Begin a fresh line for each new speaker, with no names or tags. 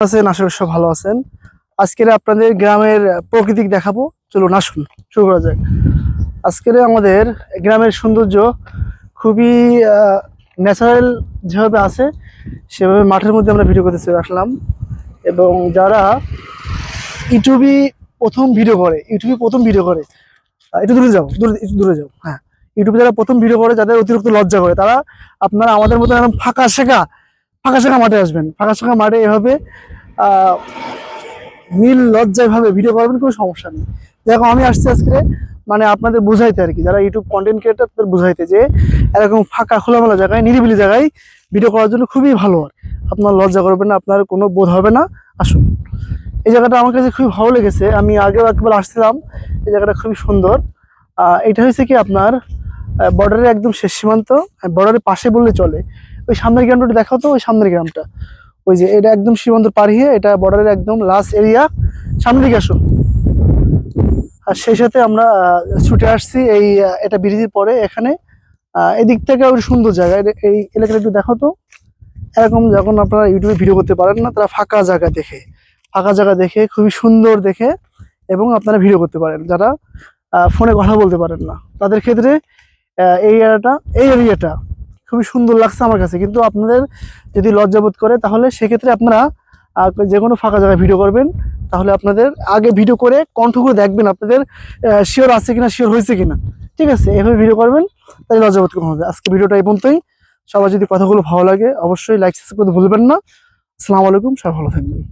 আছেন, আশা করি সব ভালো আছেন। আজকের আপনাদের গ্রামের প্রকৃতিক দেখাবো। চলুন, আসুন, শুরু করা যাক। আজকের আমাদের গ্রামের সৌন্দর্য খুবই ন্যাচারাল যেভাবে আছে, সেভাবে মাঠের মধ্যে আমরা ভিডিও করতে চলে আসলাম। এবং যারা ইউটিউবই প্রথম ভিডিও করে ইউটিউবে প্রথম ভিডিও করে একটু দূরে যাও, দূরে, একটু দূরে যাও হ্যাঁ। ইউটিউবে যারা প্রথম ভিডিও করে, যাদের অতিরিক্ত লজ্জা করে, তারা আপনারা আমাদের মতো ফাঁকা শেখা ফাঁকা শেখা মাঠে আসবেন। ফাঁকা শেখা মাঠে এভাবে নীল লজ্জায় ভাবে ভিডিও করবেন, কোনো সমস্যা নেই। দেখো, আমি আসছি আজকে মানে আপনাদের বুঝাইতে আর কি। যারা ইউটিউব কন্টেন্ট ক্রিয়েটার তাদের বুঝাইতে যে, এরকম ফাঁকা, খোলামেলা জায়গায়, নিরিবিলি জায়গায় ভিডিও করার জন্য খুবই ভালো আর। আপনার লজ্জা করবেন না, আপনার কোনো বোধ হবে না। আসুন। এই জায়গাটা আমার কাছে খুবই ভালো লেগেছে। আমি আগেও একবার আসছিলাম। এই জায়গাটা খুবই সুন্দর। এটা হয়েছে কি আপনার বর্ডারের একদম শেষ সীমান্ত বর্ডারের পাশে বললে চলে। ওই সামনের গ্রামটা দেখাও তো, ওই সামনের গ্রামটা। ওই যে এটা একদম সীমান্ত পার হয়ে এটা বর্ডারের একদম লাস্ট এরিয়া সামনের দিকে আসো আর সেই সাথে আমরা ছুটে আসছি এই এটা ব্রিজের পরে এখানে। এদিক থেকে ওই সুন্দর জায়গা এই এলাকাটা একটু দেখো তো। এরকম যখন আপনারা ইউটিউবে ভিডিও করতে পারেন না, তারা ফাঁকা জায়গা দেখে। ফাঁকা জায়গা দেখে, খুবই সুন্দর দেখে এবং আপনারা ভিডিও করতে পারেন। যারা ফোনে কথা বলতে পারেন না, তাদের ক্ষেত্রে এই এরিয়াটা এই এরিয়াটা খুবই সুন্দর লাগছে আমার কাছে। কিন্তু আপনাদের যদি লজ্জাবোধ করে, তাহলে সেক্ষেত্রে আপনারা যে কোনো ফাঁকা জায়গায় ভিডিও করবেন। তাহলে আপনাদের আগে ভিডিও করে কণ্ঠ করে দেখবেন, আপনাদের শিওর আছে কিনা শিওর হয়েছে কিনা। ঠিক আছে? এভাবে ভিডিও করবেন, তাহলে লজ্জাবোধ কম হবে আজকে ভিডিওটা এই পর্যন্তই। সবার যদি কথাগুলো ভালো লাগে, অবশ্যই লাইক সাবস্ক্রাইব করতে ভুলবেন না। আসসালামু আলাইকুম, সবাই ভালো থাকবেন।